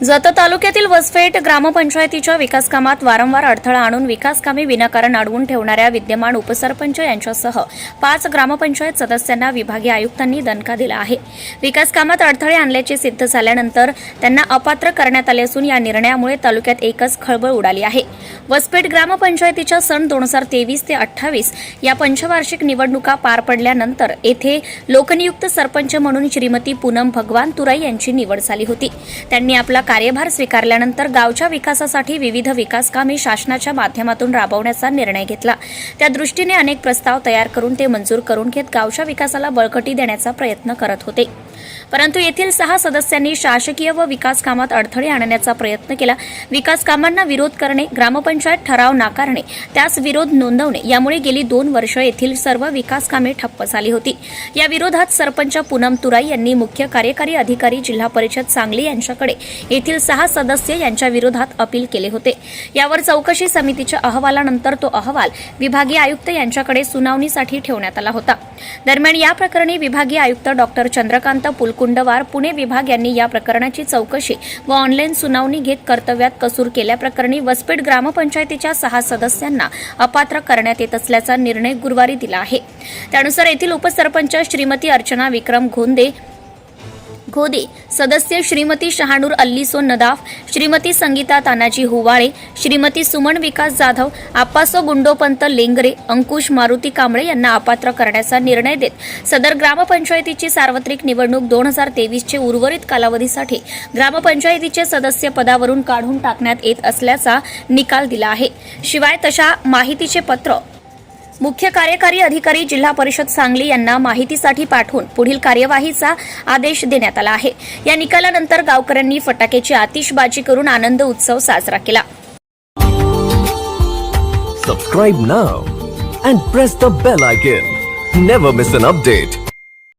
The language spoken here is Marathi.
जत तालुक्यातील वसफेट ग्रामपंचायतीच्या विकासकामात वारंवार अडथळा आणून विकासकामे विनाकारण अडवून ठेवणाऱ्या विद्यमान उपसरपंच यांच्यासह पाच ग्रामपंचायत सदस्यांना विभागीय आयुक्तांनी दणका दिला आहे. विकासकामात अडथळे आणल्याचे सिद्ध झाल्यानंतर त्यांना अपात्र करण्यात आले असून या निर्णयामुळे तालुक्यात एकच खळबळ उडाली आहे. वसपेठ ग्रामपंचायतीच्या सन दोन हजार तेवीस ते अठ्ठावीस या पंचवार्षिक निवडणुका पार पडल्यानंतर येथे लोकनियुक्त सरपंच म्हणून श्रीमती पूनम भगवान तुराई यांची निवड झाली होती. त्यांनी आपला कार्यभार स्वीकारल्यानंतर गावच्या विकासासाठी विविध विकास कामे शासनाच्या माध्यमातून राबवण्याचा निर्णय घेतला. त्या दृष्टीने अनेक प्रस्ताव तयार करून ते मंजूर करून घेत गावच्या विकासाला बळकटी देण्याचा प्रयत्न करत होते. परंतु येथील सहा सदस्यांनी शासकीय व विकास कामात अडथळे आणण्याचा प्रयत्न केला. विकास कामांना विरोध करणे ग्रामपंचायत ठराव नाकारणे त्यास विरोध नोंदवणे यामुळे गेली दोन वर्ष येथील सर्व विकास कामे ठप्प झाली होती. या विरोधात सरपंच पूनम तुराई यांनी मुख्य कार्यकारी अधिकारी जिल्हा परिषद सांगली यांच्याकडे येथील सहा सदस्य यांच्या विरोधात अपील केले होते. यावर चौकशी समितीच्या अहवालानंतर तो अहवाल विभागीय आयुक्त यांच्याकडे सुनावणीसाठी ठेवण्यात आला होता. दरम्यान या प्रकरणी विभागीय आयुक्त डॉक्टर चंद्रकांत पुलकुंडवार पुणे विभाग यांनी या प्रकरणाची चौकशी व ऑनलाईन सुनावणी घेत कर्तव्यात कसूर केल्याप्रकरणी वसपेठ ग्रामपंचायतीच्या सहा सदस्यांना अपात्र करण्यात येत असल्याचा निर्णय गुरुवारी दिला आहे. त्यानुसार येथील उपसरपंच श्रीमती अर्चना विक्रम घोंदे खोदे. सदस्य श्रीमती शहानूर अल्लीसो नदाफ श्रीमती संगीता तानाजी हुवाळे श्रीमती सुमन विकास जाधव आप्पासो गुंडोपंत लेंगरे अंकुश मारुती कांबळे यांना अपात्र करण्याचा निर्णय देत सदर ग्रामपंचायतीची सार्वत्रिक निवडणूक दोन हजार तेवीसचे उर्वरित कालावधीसाठी ग्रामपंचायतीचे सदस्य पदावरून काढून टाकण्यात येत असल्याचा निकाल दिला आहे. शिवाय तशा माहितीचे पत्र मुख्य कार्यकारी अधिकारी जिल्हा परिषद सांगली यांना माहितीसाठी पाठवून पुढील कार्यवाहीचा आदेश देण्यात आला आहे. या निकालानंतर गावकऱ्यांनी फटाक्याची आतिषबाजी करून आनंद उत्सव साजरा केला. Subscribe now and press the bell icon never miss an update